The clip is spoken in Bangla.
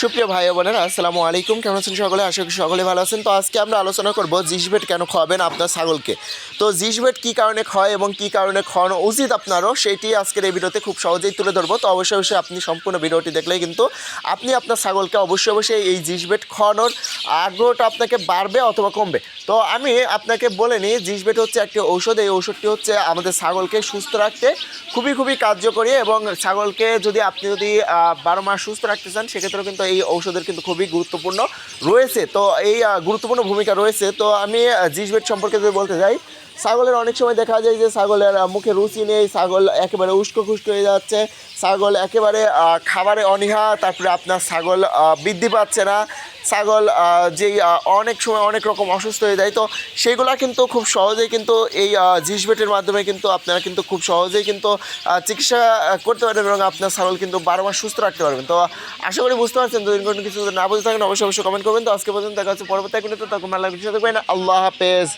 সুপ্রিয় ভাই বোনেরা, আসসালামু আলাইকুম। কেমন আছেন সকলে? আশা করি সকলে ভালো আছেন। তো আজকে আমরা আলোচনা করব জিসবেট কেন খাওয়াবেন আপনার ছাগলকে। তো জিসবেট কী কারণে খাওয়ায় এবং কী কারণে খাওয়ানো উচিত আপনারও, সেটি আজকের এই ভিডিওতে খুব সহজেই তুলে ধরবো। তো অবশ্যই অবশ্যই আপনি সম্পূর্ণ ভিডিওটি দেখলেই কিন্তু আপনি আপনার ছাগলকে অবশ্যই অবশ্যই এই জিসবেট খাওয়ানোর আগ্রহটা আপনাকে বাড়বে অথবা কমবে। তো আমি আপনাকে বলে নিই, জিসবেট হচ্ছে একটি ঔষধ। এই ঔষধটি হচ্ছে আমাদের ছাগলকে সুস্থ রাখতে খুবই খুবই কার্যকরী এবং ছাগলকে যদি আপনি যদি বারো মাস সুস্থ রাখতে চান, সেক্ষেত্রেও কিন্তু এই ঔষধের কিন্তু খুবই গুরুত্বপূর্ণ রয়েছে। তো এই গুরুত্বপূর্ণ ভূমিকা রয়েছে। তো আমি জিসবেট সম্পর্কে যদি বলতে যাই ছাগলের অনেক সময় দেখা যায় যে ছাগলের মুখে রুচি নেই, ছাগল একেবারে উস্কো খুস্কো হয়ে যাচ্ছে, ছাগল একেবারে খাবারে অনীহা, তারপরে আপনার ছাগল বৃদ্ধি পাচ্ছে না, ছাগল যেই অনেক সময় অনেক রকম অসুস্থ হয়ে যায়। তো সেইগুলা কিন্তু খুব সহজেই কিন্তু এই জিসবেটের মাধ্যমে কিন্তু আপনারা কিন্তু খুব সহজেই কিন্তু চিকিৎসা করতে পারবেন এবং আপনার ছাগল কিন্তু বারো মাস সুস্থ রাখতে পারবেন। তো আশা করি বুঝতে পারছেন, যদি কোনো কিছু না বুঝতে থাকেন, অবশ্যই অবশ্যই কমেন্ট করবেন। তো আজকে পর্যন্ত দেখা হচ্ছে পরবর্তী কোনো তো তখন ভালো থাকবেন। আল্লাহ হাফেজ।